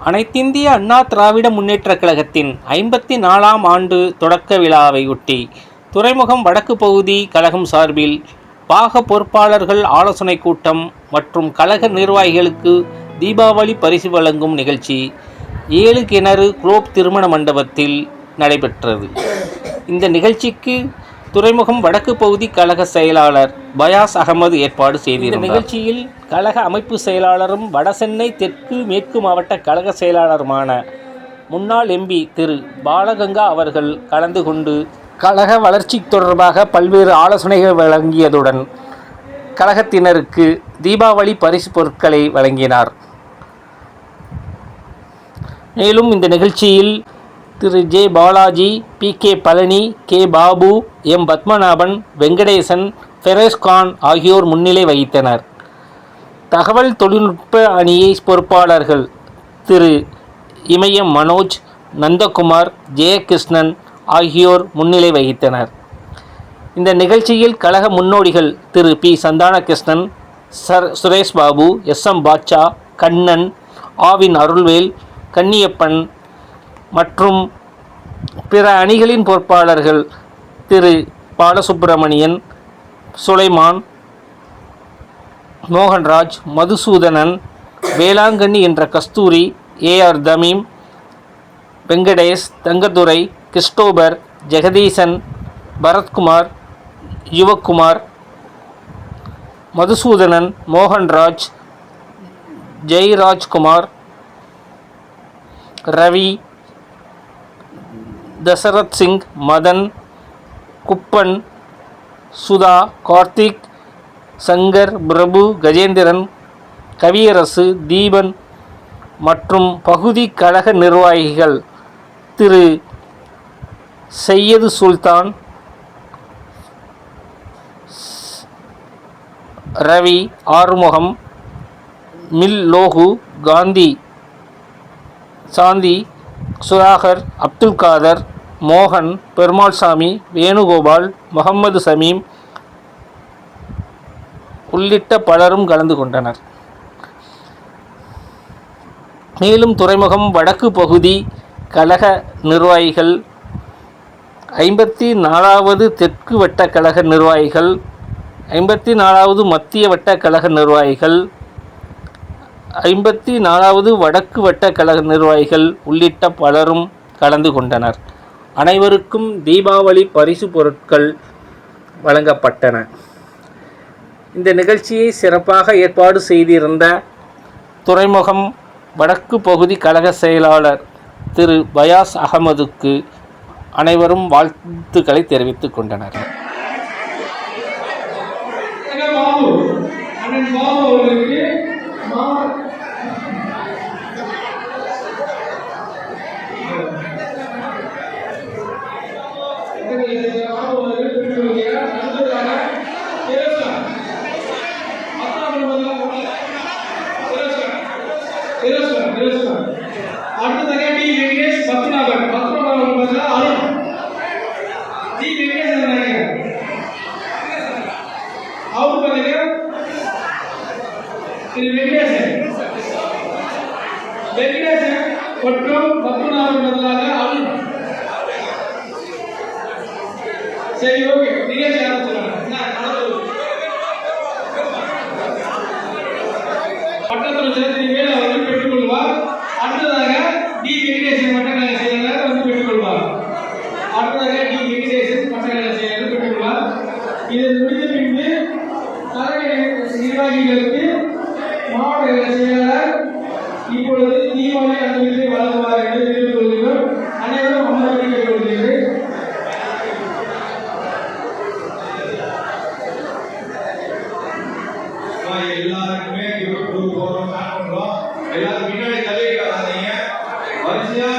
அனைத்திந்திய அண்ணா திராவிட முன்னேற்றக் கழகத்தின் ஐம்பத்தி நாலாம் ஆண்டு தொடக்க விழாவையொட்டி துறைமுகம் வடக்கு பகுதி கழகம் சார்பில் பாக பொறுப்பாளர்கள் ஆலோசனை கூட்டம் மற்றும் கழக நிர்வாகிகளுக்கு தீபாவளி பரிசு வழங்கும் நிகழ்ச்சி ஏழு கிணறு குளோப் திருமண மண்டபத்தில் நடைபெற்றது. இந்த நிகழ்ச்சிக்கு துறைமுகம் வடக்கு பகுதி கழக செயலாளர் பயாஸ் அகமது ஏற்பாடு செய்திருந்தார். நிகழ்ச்சியில் கழக அமைப்பு செயலாளரும் வடசென்னை தெற்கு மேற்கு மாவட்ட கழக செயலாளருமான முன்னாள் எம்பி திரு பாலகங்கா அவர்கள் கலந்து கொண்டு கழக வளர்ச்சி தொடர்பாக பல்வேறு ஆலோசனைகள் வழங்கியதுடன் கழகத்தினருக்கு தீபாவளி பரிசு பொருட்களை வழங்கினார். மேலும் இந்த நிகழ்ச்சியில் Thiru J Balaji P K Palani K Babu M Padmanabhan Venkatesan Feroskhan ஆகியோர் முன்னிலை வகித்தனர். தகவல் தொழில்நுட்ப அணியை பொறுப்பாளர்கள் திரு இமயம் மனோஜ் நந்தகுமார் ஜெயகிருஷ்ணன் ஆகியோர் முன்னிலை வகித்தனர். இந்த நிகழ்ச்சியில் கழக முன்னோடிகள் Thiru P Santhanakrishnan sir Suresh Babu S M Batcha Kannan Aavin Arulvel Kanniyappan மற்றும் பிற அணிகளின் பொறுப்பாளர்கள் திரு பாலசுப்பிரமணியன் சுலைமான் மோகன்ராஜ் மதுசூதனன் வேளாங்கண்ணி என்ற கஸ்தூரி ஏஆர் தமீம் வெங்கடேஷ் தங்கதுரை கிறிஸ்டோபர் ஜெகதீசன் பரத்குமார் யுவக்குமார் மதுசூதனன் மோகன்ராஜ் ஜெய்ராஜ்குமார் ரவி தசரத் சிங் மதன் குப்பன் சுதா கார்த்திக் சங்கர் பிரபு கஜேந்திரன் கவியரசு தீபன் மற்றும் பகுதி கழக நிர்வாகிகள் திரு. சையது சுல்தான் ரவி ஆறுமுகம் மில் லோகு காந்தி சாந்தி சுதாகர் அப்துல் காதர் மோகன் பெருமாள்சாமி வேணுகோபால் முகம்மது சமீம் உள்ளிட்ட பலரும் கலந்து கொண்டனர். மேலும் துறைமுகம் வடக்கு பகுதி கழக நிர்வாகிகள் ஐம்பத்தி நாலாவது தெற்கு வட்ட கழக நிர்வாகிகள் ஐம்பத்தி நாலாவது மத்திய வட்ட கழக நிர்வாகிகள் ஐம்பத்தி நாலாவது வடக்கு வட்ட கழக நிர்வாகிகள் உள்ளிட்ட பலரும் கலந்து கொண்டனர். அனைவருக்கும் தீபாவளி பரிசு பொருட்கள் வழங்கப்பட்டன. இந்த நிகழ்ச்சியை சிறப்பாக ஏற்பாடு செய்திருந்த துறைமுகம் வடக்கு பகுதி கழக செயலாளர் திரு பயாஸ் அகமதுக்கு அனைவரும் வாழ்த்துக்களை தெரிவித்துக் கொண்டனர். அண்ணன் பாபு அவர்களுக்கு மாவட்ட பாபு இது முடிந்த பின்பு தலைமை நிர்வாகிகளுக்கு மாவட்ட செயலாளர் இப்பொழுது தீபாவளி அனுமதி வழங்குவார் என்று தெரிவித்துக் கொள்கிறோம். அனைவரும் அமர்வை கேட்டுக்கொள்கிறேன் எல்லாருக்குமே போறோம், எல்லாரும் பின்னாடி தலையிடாதீங்க வரிசையா